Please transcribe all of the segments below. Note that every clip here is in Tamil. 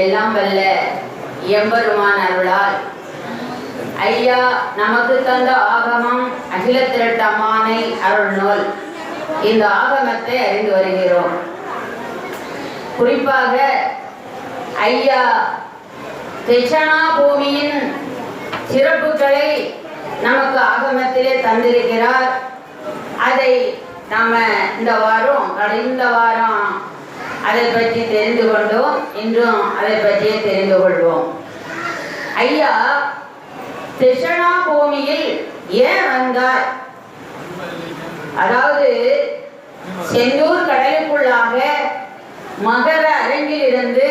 எல்லாம் வல்ல எம்பெருமான் அருளால். ஐயா நமக்கு தந்த ஆகமம் அகில திரட்டமானை அருள் நூல் இந்த ஆகமத்தை அறிந்து வருகிறோம். குறிப்பாக ஐயா திஷனா பூமியின் சிறப்புகளை நமக்கு ஆகமத்திலே தந்திருக்கிறார். அதை நாம இந்த வாரம் கடந்த வாரம் அதை பற்றி தெரிந்து கொண்டோம் இன்றும் அதை பற்றியே தெரிந்து கொள்வோம். ஐயா திருஷணா பூமியில் ஏன் வந்தார் அதாவது செந்தூர் கடலுக்குள்ளாக மகர அரங்கில் இருந்து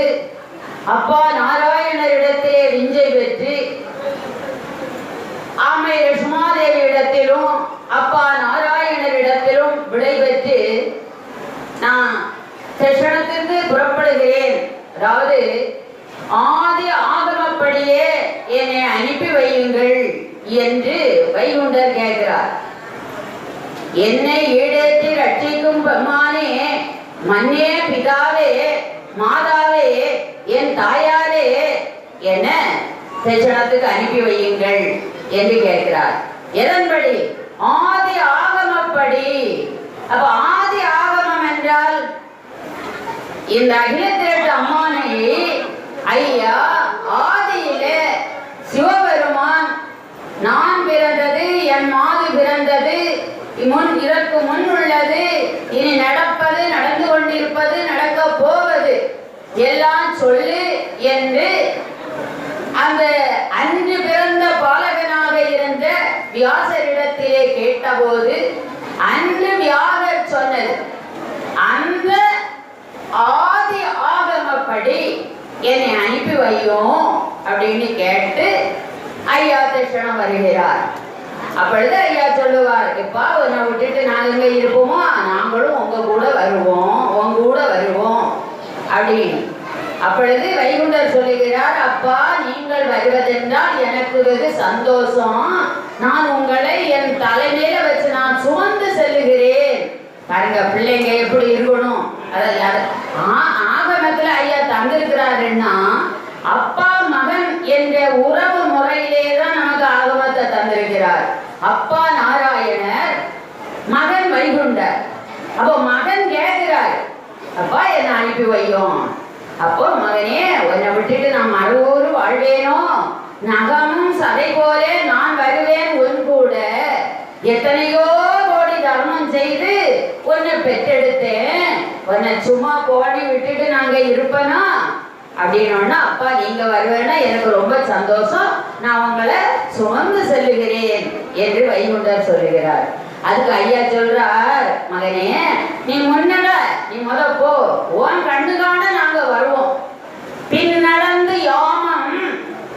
அப்பா நாராயணரிடத்திலே விஞ்சை பெற்று ஆமை லட்சுமாதேவி இடத்திலும் அப்பா நாராயணரிடத்திலும் விடை பெற்று நான் தட்சணத்திற்கு புறப்படுகிறேன் அதாவது ஆதி ஆகமப்படியே என்னை அனுப்பி வையுங்கள் என்று வைகுண்டர் கேட்கிறார். என்னை ஈடேற்றி ரட்சிக்கும் பெம்மானே மன்னே பிதாவே மாதாவே என் தாயாரே என தட்சணத்துக்கு அனுப்பி வையுங்கள் என்று கேட்கிறார். எதன்படி? ஆதி ஆகமப்படி. அப்ப ஆதி ஆகமம் என்றால் இந்த அகிலத்திரட்டு அம்மானை ஐயா ஆதி சிவபெருமான் நான் பிறந்தது என் மாது பிறந்தது. முன் இதற்கு முன் உள்ளது இனி நடப்பது நடந்து கொண்டிருப்பது நடக்க போவது. எல்லாம் சொல்லு என்று அந்த அன்று பிறந்த பாலகனாக இருந்த வியாசரிடத்திலே கேட்டபோது அன்று வியாசர் சொன்னது? அந்த ஆதி ஆகமப்படி என்னை அனுப்பி வையும் அப்படின்னு கேட்டு ஐயா தட்சணம் வருகிறார். அப்பொழுது ஐயா சொல்லுவார். எப்பா உன்னை விட்டுட்டு நாங்க எங்கே இருப்போமோ நாங்களும் உங்க கூட வருவோம் உங்க கூட வருவோம். அப்படின்னு அப்பொழுது வைகுண்டர் சொல்லுகிறார் அப்பா நீங்கள் வருவதென்றால் எனக்கு வெகு சந்தோஷம். நான் உங்களை என் தலைமையில வச்சு நான் சுமந்து செல்லுகிறேன். பாருங்க பிள்ளைங்க எப்படி இருக்கணும்? அதாவது ஆ- ஆகமத்துல ஐயா தந்திருக்கிறாருன்னா அப்பா மகன் என்ற உறவு அப்பா நாராயணர் மகன் வைகுண்டர். அப்போ மகன் கேட்கிறார் அப்பா என்ன அனுப்பி வையும்? அப்போ மகனே உன்னை விட்டுட்டு நான் மறுவோரு வாழ்வேனோ? நகமும் சதை போலே நான் வருவேன் உன் கூட. எத்தனையோ கோடி தர்மம் செய்து உன்னை பெற்றெடுத்தேன். உன்னை சும்மா கோடி விட்டுட்டு நாங்க இருப்பனா? அப்படின்னோன்னா அப்பா நீங்க வருவேன்னா எனக்கு ரொம்ப சந்தோஷம். நான் உங்களை சுமந்து செல்லுகிறேன் என்று வைகுண்டர் சொல்லுகிறார். அதுக்கு ஐயா சொல்றார் மகனே நீ முன்னட நீ முத போ. உன் கண்ணுக்கான நாங்க வருவோம். பின் நடந்து யோமம்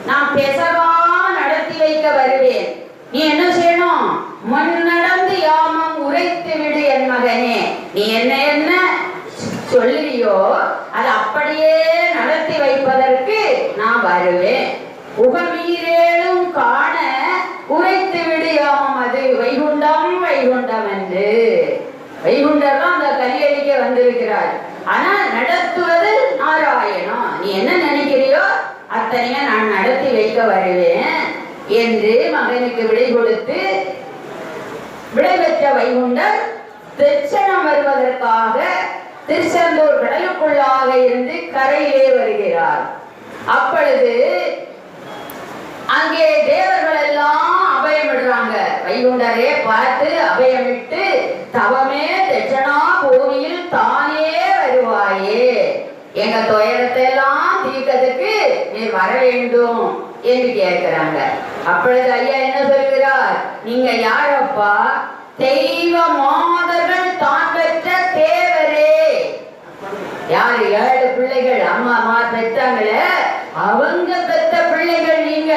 நான் பெசகாம நடத்தி வைக்க வருவேன். நீ என்ன செய்யணும்? முன் நடந்து யோமம் உரைத்து விடு என் மகனே. நீ என்ன என்ன சொல்லுவியோ அது அப்படியே நடத்தி வைப்பதற்கு நான் வருவேன். உகமீரேலும் காண உரைத்து விடியாமம் அது. வைகுண்டம் வைகுண்டம் என்று. வைகுண்டர் அந்த கலியடிக்க வந்திருக்கிறார். ஆனா நடத்துவது நாராயணம் நீ என்ன நினைக்கிறியோ அத்தனையும் நான் நடத்தி வைக்க வருவேன் என்று மகனுக்கு விடை கொடுத்து விடை பெற்ற வைகுண்டர் திருச்சனம் வருவதற்காக திருச்செந்தூர் கடலுக்குள்ளாக இருந்து கரையிலே வருகிறார். அப்பொழுது அங்கே தேவர்கள் எல்லாம் அபயமிடுறாங்க. வைகுண்டரே பார்த்து அபயமிட்டு தவமே தெச்சனா பூமியில் தானே வருவாயே. எங்க துயரத்தை எல்லாம் தீர்க்கறதுக்கு நீ வர வேண்டும் என்று கேட்கிறாங்க. அப்பொழுது ஐயா என்ன சொல்கிறார்? நீங்க யாரப்பா? தெய்வ மாதர்கள் தான் பெற்ற தேவ யாரு ஏழு பிள்ளைகள் அம்மா அம்மா பெற்றாங்களே அவங்க பெற்ற பிள்ளைகள் நீங்க.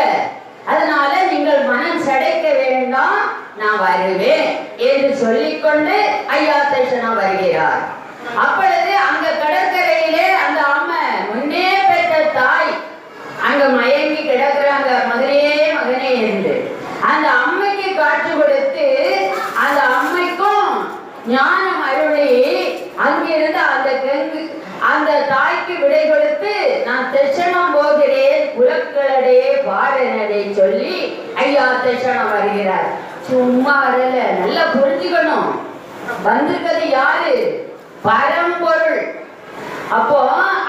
அதனால நீங்கள் மனம் சடைக்க வேண்டாம் நான் வருவேன் என்று சொல்லிக்கொண்டு ஐயா தரிசனம் வருகிறார். அப்பொழுது அங்க கடற்கரையிலே அந்த அம்மை முன்னே பெற்ற தாய் அங்க மயங்கி கிடக்குறாங்க மகனே மகனே என்று. அந்த அம்மைக்கு காட்சி கொடுத்து அந்த அம்மைக்கும் ஞானம் அருளி அங்கிருந்து அந்த கங்கை அந்த தாய்க்கு விடை கொடுத்து நான் தெச்சனம் போகிறேன் குலக்களடே பாடனடே சொல்லி ஐயா தெச்சனம் வருகிறார். சும்மா வரல நல்லா புரிஞ்சுக்கணும். வந்திருக்கிறது யாரு? பரம்பொருள். அப்போ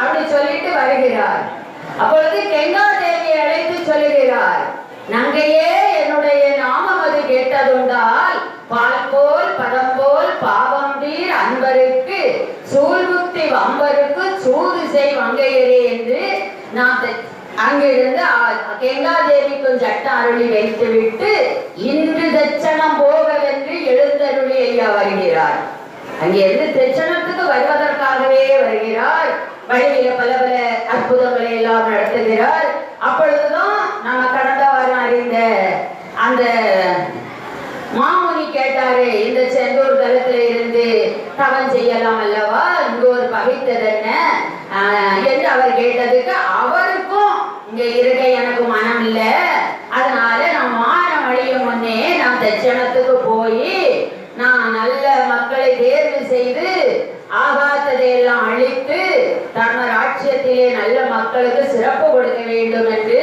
அப்படி சொல்லிட்டு வருகிறார். அப்பொழுது கெங்கா தேவியை அழைத்து சொல்லுகிறார் நங்கையே என்னுடைய நாமம் அது கேட்டதுண்டால் பால் போல் பதம் போல் பாவம் தீர் அன்பருக்கு சூழ்முத்தி வம்பருக்கு சூது செய் வங்கையரே என்று நான் அங்கிருந்து கெங்காதேவிக்கும் சட்டம் அருளி வைத்துவிட்டு இன்று தட்சணம் போகவென்று எழுந்தருளி ஐயா வருகிறார். அங்கிருந்து தட்சணத்துக்கு வருவதற்காகவே வருகிறார். வழியில பல பல அற்புதங்களை எல்லாம் நடத்துகிறார். அப்பொழுது நம்ம கடந்த வாரம் அறிந்த அந்த மாமுனி கேட்டாரு இந்த செந்தூர் தலத்துல இருந்து தவம் செய்யலாம் அல்லவா இங்க ஒரு பகைத்தது என்ன ஆஹ் என்று அவர் கேட்டதுக்கு அவருக்கும் இங்க இருக்க எனக்கு மனம் இல்ல அதனால நான் வானம் அழியும் முன்னே நான் தட்சணத்துக்கு போய் நான் நல்ல மக்களை தேர்வு செய்து ஆகாத்ததை எல்லாம் அழித்து தர்ம ராட்சியத்திலே நல்ல மக்களுக்கு சிறப்பு கொடுக்க வேண்டும் என்று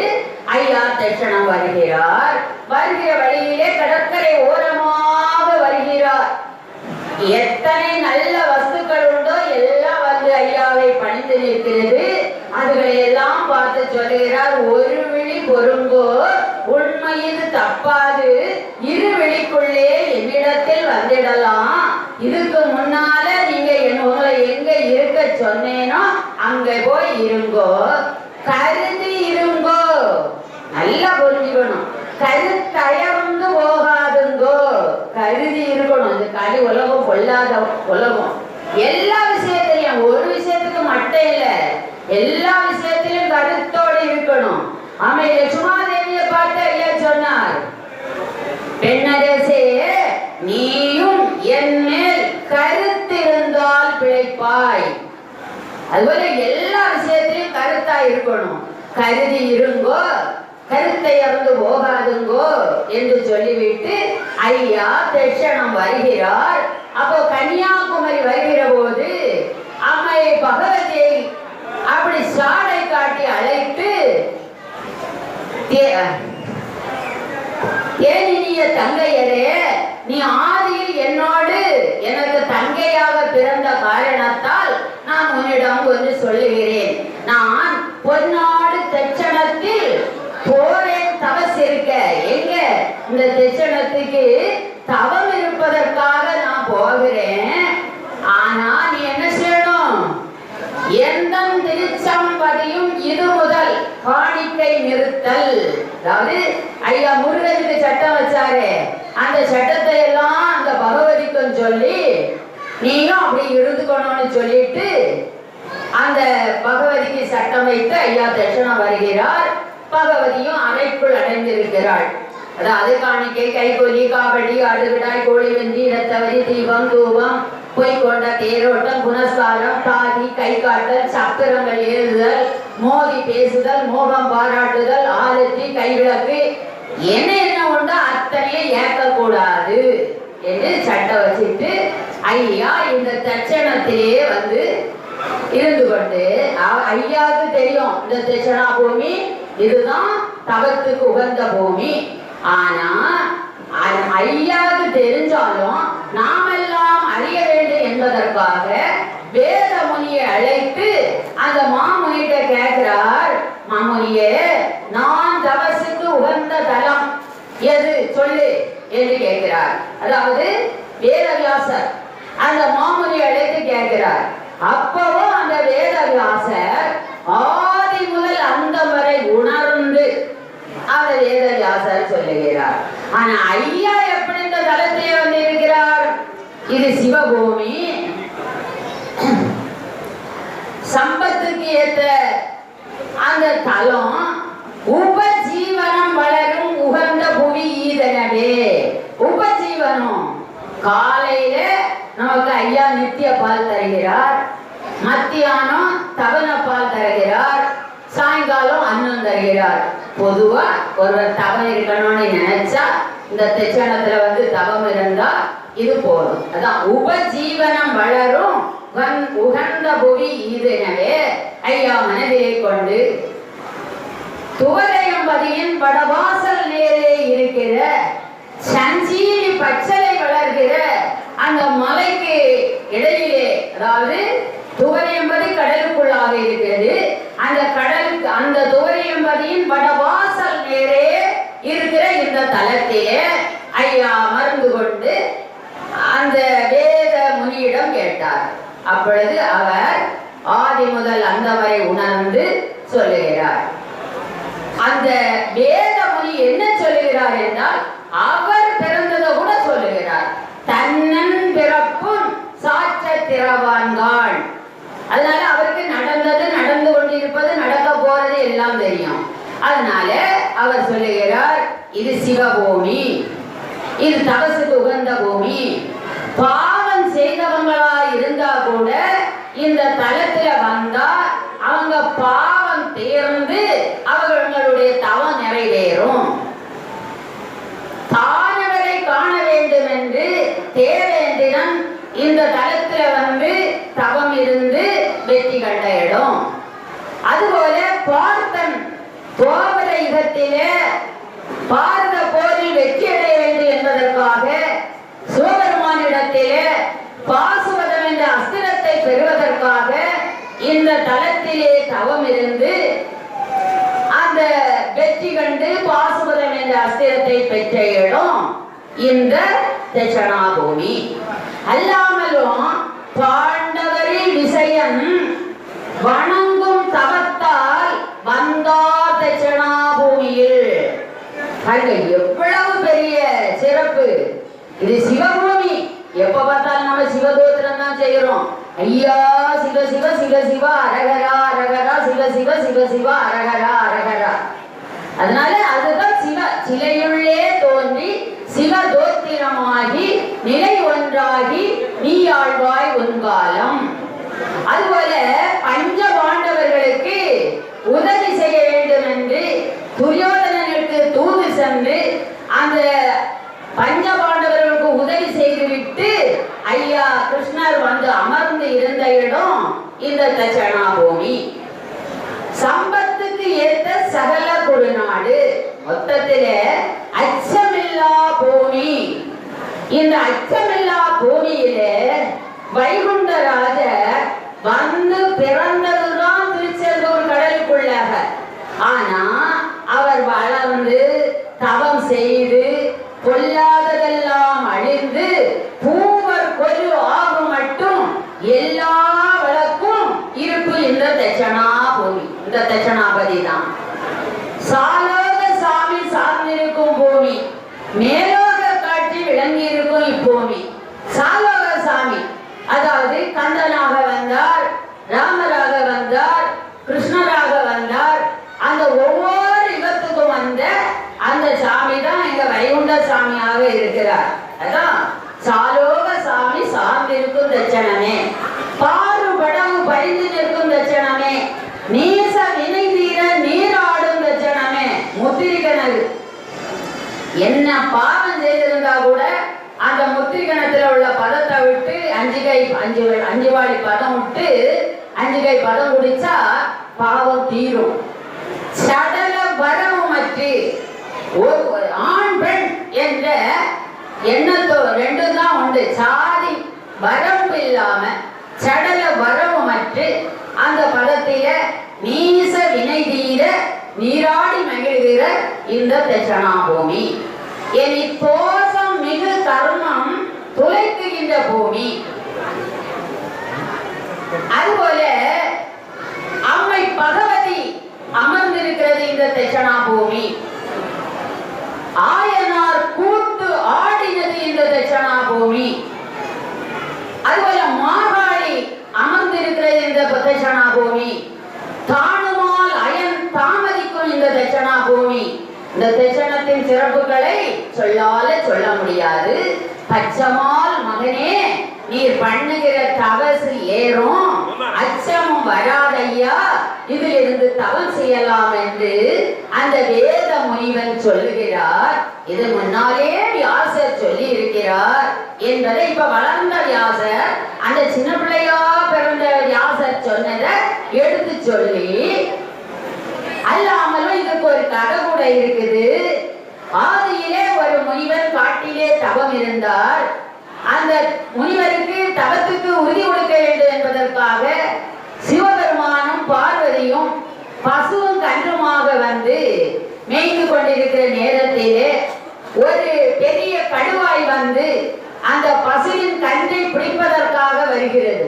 ஐயா தட்சணம் வருகிறார். வருகிற வழியிலே கடற்கரை ஓரமாக வருகிறார். எத்தனை நல்ல வஸ்துக்கள் உண்டோ எல்லாம் வந்து ஐயாவை பணிந்து நிற்கிறது. அதுகளை எல்லாம் பார்த்து சொல்லுகிறார் ஒரு விழி பொருங்கோ உண்மையில் தப்பாது. இரு விழிக்குள்ளே என்னிடத்தில் வந்திடலாம். இதுக்கு முன்னால நீங்க என் உங்களை எங்க இருக்க சொன்னேனோ அங்க போய் இருங்கோ. கருதி இருங்கோ. நல்லா புரிஞ்சுக்கணும் கருத்தயர்ந்து போகாதுங்கோ. கருதி இருக்கணும். இந்த கலி உலகம் பொல்லாத உலகம். எல்லா விஷயத்திலையும் ஒரு விஷயத்துக்கு மட்டும் இல்ல. எல்லா விஷயத்திலும் கருத்தோடு இருக்கணும். ஆமை லட்சுமாதேவியை பார்த்து ஐயா சொன்னார் பெண்ணரசே நீயும் என் மேல் கருத்திருந்தால் பிழைப்பாய். அதுபோல எல்லா கருத்தா இருக்கணும். கருதி இருங்கோ கருத்தை அறந்து போகாதுங்கோ என்று சொல்லிவிட்டு ஐயா தட்சணம் வருகிறார். அப்போ கன்னியாகுமரி வருகிற போது அம்மை பகவதியை அப்படி சாடை காட்டி அழைத்து தே- தங்கையரே நீ ஆதியில் என்னோடு எனக்கு தங்கையாக பிறந்த காரணத்தால் நான் உன்னிடம் ஒன்று சொல்லுகிறேன். நான் பொன்னாடு தெச்சனத்தில் போரேன் தவஸ் இருக்க. எங்க? இந்த தெச்சனத்துக்கு தவம் இருப்பதற்காக நான் போகிறேன். ஆனா நீ என்ன செய்யணும்? எந்த திருச்சம்பதியும் இது முதல் காணிக்கை நிறுத்தல். அதாவது ஐயா முருகனுக்கு சட்டம் வச்சாரு. அந்த சட்டத்தை எல்லாம் அந்த பகவதிக்கும் சொல்லி நீயும் அப்படி இருந்துக்கணும்னு சொல்லிட்டு அந்த பகவதிக்கு சட்டம் வைத்து ஐயா தட்சணம் வருகிறார். பகவதியும் அறைக்குள் அடைந்திருக்கிறாள். அதாவது காணிக்கை கைகொலி காவடி அடுகிடாய் கோழி வெந்தி இரத்தவரி தீபம் தூபம் பொய்கொண்ட தேரோட்டம் குணசாரம் தாதி கை காட்டல் சக்கரங்கள் ஏறுதல் மோதி பேசுதல் மோகம் பாராட்டுதல் ஆரத்தி கைவிளக்கு. என்ன என்ன உண்டோ அத்தனையே ஏற்கக்கூடாது என்று சட்டம் வச்சுட்டு ஐயா இந்த தட்சணத்திலேயே வந்து இருந்து கொண்டு ஐயாவுக்கு தெரியும் இந்த தட்சணா பூமி இதுதான் தவத்துக்கு உகந்த பூமி. ஆனா ஐயாவுக்கு தெரிஞ்சாலும் நாமெல்லாம் அறிய வேண்டும் என்பதற்காக வேத முனியை அழைத்து அந்த மாமுனிகிட்ட கேட்கிறார் மாமுனியே நான் தவசுக்கு உகந்த தலம் எது? சொல்லு என்று கேட்கிறார். அதாவது வேதவியாசர் அந்த மாமுனி அழைத்து கேட்கிறார். அப்பவும் அந்த வேதவியாசர் ஆதி முதல் அந்த வரை உணர்ந்து அந்த வேதவியாசர் சொல்லுகிறார் ஆனா ஐயா எப்படி இந்த தலத்திலே வந்து இருக்கிறார் இது சிவபூமி. சம்பத்துக்கு ஏற்ற அந்த தலம் உபஜீவனம் வளரும் உகந்த புவி ஈதனவே. உபஜீவனம். காலையில நமக்கு ஐயா நித்திய பால் தருகிறார். மத்தியானம் தவன தருகிறார். பொதுவா ஒருவர் தவம் இருக்கணும்னு நினைச்சா இந்த தெச்சனத்துல வந்து தவம் இருந்தா இது போதும். அதான் உபஜீவனம் வளரும் உகந்- உகந்த புவி இது. எனவே ஐயா மனதிலே கொண்டு துவரையம்பதியின் வடவாசல் நேரே இருக்கிற சஞ்சீவி பச்சலை வளர்கிற அந்த மலைக்கு இடையிலே அதாவது துவரையம்பதி கடலுக்குள்ளாக இருக்கிறது. அந்த கடலுக்கு அந்த துவரையம்பதியின் வடவாசல் நேரே இருக்கிற இந்த தலத்திலே ஐயா மருந்து கொண்டு அந்த வேத முனியிடம் கேட்டார். அப்பொழுது அவர் ஆதி முதல் அந்த வரை உணர்ந்து சொல்லுகிறார். அந்த வேத முனி என்ன சொல்லுகிறார் என்றால் அவர் பிறந்ததை கூட சொல்லுகிறார். தன்னன் பிறப்பும் சாற்ற திறவான்காள். அதனால அவருக்கு நடந்தது நடந்து கொண்டிருப்பது நடக்க போறது எல்லாம் தெரியும். அதனால அவர் சொல்லுகிறார் இது சிவபூமி இது தபசுக்கு உகந்த பூமி. பாவம் செய்தவங்களா இருந்தா கூட இந்த தலத்துல வந்தா அவங்க பாவம் தேர்ந்து அவர்களுடைய தவம் நிறைவேறும் தானவரை காண வேண்டும் என்று தேவேந்திரன் இந்த தலத்துல வந்து தவம் இருந்து வெற்றி கண்ட இடம் அதுபோல பார்த்தன் துவாபர யுகத்திலே பாரத போரில் வெற்றி அடைய வேண்டும் என்பதற்காக சிவபெருமானிடத்திலே பாசுவதம் என்ற அஸ்திரத்தை பெறுவதற்காக இந்த தளத்திலே தவம் இருந்து அந்த வெற்றி கண்டு பாசுபதம் என்ற அஸ்திரத்தை பெற்ற இடம் இந்த தட்சணாபூமி. அல்லாமலும் பாண்டவரில் விஷயம் வனம் தவத்தால் வந்தா தட்சணாபூமியில் பாருங்க எவ்வளவு பெரிய சிறப்பு இது சிவபூமி எப்ப பார்த்தாலும் நம்ம சிவதோத்திரம் தான் செய்யறோம் ஐயா சிவ சிவ சிவ சிவ அரகரா அரகரா சிவ சிவ சிவ சிவ அரகரா அரகரா. அதனால அதுதான் சிவ. சிலையுள்ளே தோன்றி சிவ தோத்திரமாகி நிலை ஒன்றாகி நீ ஆழ்வாய் உன்காலம் அதுபோல பஞ்ச பாண்டவர்களுக்கு உதவி செய்ய வேண்டும் என்று துரியோதனனுக்கு தூது சென்று அந்த பஞ்ச பாண்டவர்களுக்கு உதவி செய்துவிட்டு ஐயா கிருஷ்ணர் வந்து அமர் இந்த தட்சணாபூமி சம்பத்துக்கு ஏத்த சகல குருநாடு மொத்தத்திலே அச்சமில்லா பூமி. இந்த அச்சமில்லா பூமியிலே வைகுண்டராஜ வந்து பிறந்ததுதான் திருச்செந்தூர் கடலுக்குள்ளாக. ஆனா அவர் வளர்ந்து தவம் செய்து பொல்லாததெல்லாம் அழிந்து பூவர் கொலு ஆகும் மட்டும் எல்லா வழக்கும் இருப்பு இந்த தட்சணா பூமி இந்த தட்சணாபதி தான் சாலோக சாமி சார்ந்திருக்கும் பூமி மேலோக காட்சி விளங்கி இருக்கும் இப்பூமி சாலோக சாமி அதாவது கந்தனாக வந்தார் ராமராக வந்தார் கிருஷ்ணராக வந்தார் அந்த ஒவ்வொரு யுகத்துக்கும் வந்த அந்த சாமி தான் எங்க வைகுண்ட சாமியாக இருக்கிறார் அதான் சாலோக சாமி சார்ந்திருக்கும் தட்சணமே பறிந்து நிற்கும் தட்சணமே நீச வினை தீர நீராடும் தட்சணமே முத்திரிகனது. என்ன பாவம் செய்திருந்தா கூட அந்த முத்திரிகணத்துல உள்ள பதத்தை விட்டு அஞ்சு கை அஞ்சு அஞ்சு வாடி பதம் விட்டு அஞ்சு கை பதம் குடிச்சா பாவம் தீரும். சடல வரவுமற்று ஒரு ஒரு ஆண் பெண் என்ற எண்ணத்தோ ரெண்டும் தான் உண்டு. சாதி வரம்பு இல்லாம சடல வரவுமற்று அந்த பதத்தில நீச வினை தீர நீராடி மகிழ்கிற இந்த தட்சணாபூமி என் தோஷம் மிகு கர்மம் துளைக்குகின்ற பூமி. அதுபோல அம்மை பகவதி அமர்ந்திருக்கிறது இந்த தட்சணா பூமி ஆயனார் கூட்டு ஆடினது இந்த தட்சணா பூமி அதுபோல மாகாளி அமர்ந்திருக்கிறது இந்த தட்சணா பூமி தானுமால் அயன் தாமதிக்கும் இந்த தட்சணா பூமி இந்த தட்சணத்தின் சிறப்புகளை சொல்லால சொல்ல முடியாது. பச்சமால் மகனே நீர் பண்ணுகிற தவசு ஏறும். அச்சமும் வராதையா இதிலிருந்து தவம் செய்யலாம் என்று அந்த வேத முனிவன் சொல்லுகிறார். இது முன்னாலே வியாசர் சொல்லி இருக்கிறார் என்பதை இப்ப வளர்ந்த வியாசர் அந்த சின்ன பிள்ளையா பிறந்த வியாசர் சொன்னதை எடுத்து சொல்லி அல்லாமலும் இதுக்கு ஒரு கதை கூட இருக்குது. ஆதியிலே ஒரு முனிவர் காட்டிலே தவம் இருந்தார். அந்த முனிவருக்கு தவத்துக்கு உறுதி கொடுக்க வேண்டும் என்பதற்காக சிவபெருமானும் பார்வதியும் பசுவும் கன்றுமாக வந்து மேய்ந்து கொண்டிருக்கிற நேரத்திலே ஒரு பெரிய கடுவாய் வந்து அந்த பசுவின் கன்றை பிடிப்பதற்காக வருகிறது.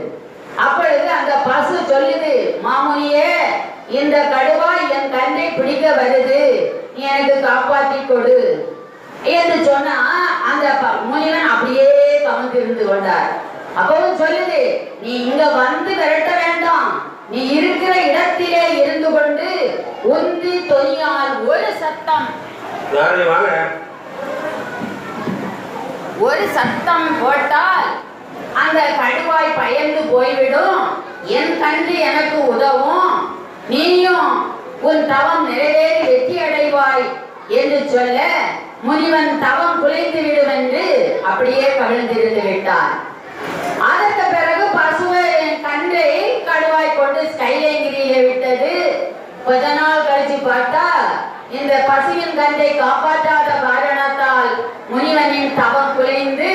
அப்பொழுது அந்த பசு சொல்லுது மாமுனியே இந்த கடுவாய் என் கண்ணை பிடிக்க வருது. நீ எனக்கு காப்பாற்றி கொடு. என்று சொன்னா அந்த முனிவன் அப்படியே கவனித்து இருந்து கொண்டார். அப்பவும் சொல்லுது நீ இங்க வந்து விரட்ட வேண்டாம். நீ இருக்கிற இடத்திலே இருந்து கொண்டு உந்தி தொய்யால் ஒரு சத்தம். ஒரு சத்தம் போட்டால் அந்த கடுவாய் பயந்து போய்விடும். என் கண்டு எனக்கு உதவும். நீயும் உன் தவம் நிறைவேறி வெற்றி அடைவாய் என்று சொல்ல முனிவன் தவம் குலைந்து விடும் என்று அப்படியே கவிழ்ந்திருந்து விட்டார். அதற்கு பிறகு பசுவை கன்றை கடுவாய் கொண்டு ஸ்கைலேங்கிரியில விட்டது. கொஞ்ச நாள் கழிச்சு பார்த்தா இந்த பசுவின் கன்றை காப்பாற்றாத பாரு முனிவனின் தவம் குலைந்து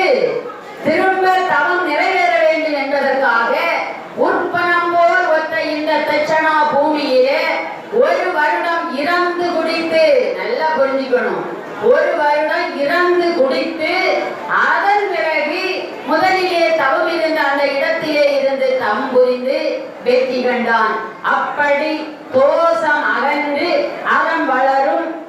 திரும்ப தவம் நிறைவேற வேண்டும் என்பதற்காக உற்பனம் போல் ஒத்த இந்த தட்சணா பூமியிலே ஒரு வருடம் இறந்து குடித்து நல்லா புரிஞ்சுக்கணும். ஒரு வருடம் இறந்து குடித்து அதன் பிறகு முதலிலே தவம் இருந்த அந்த இடத்திலே இருந்து தவம் புரிந்து வெற்றி கண்டான். அப்படி தோஷம் அகன்று அறம் வளரும்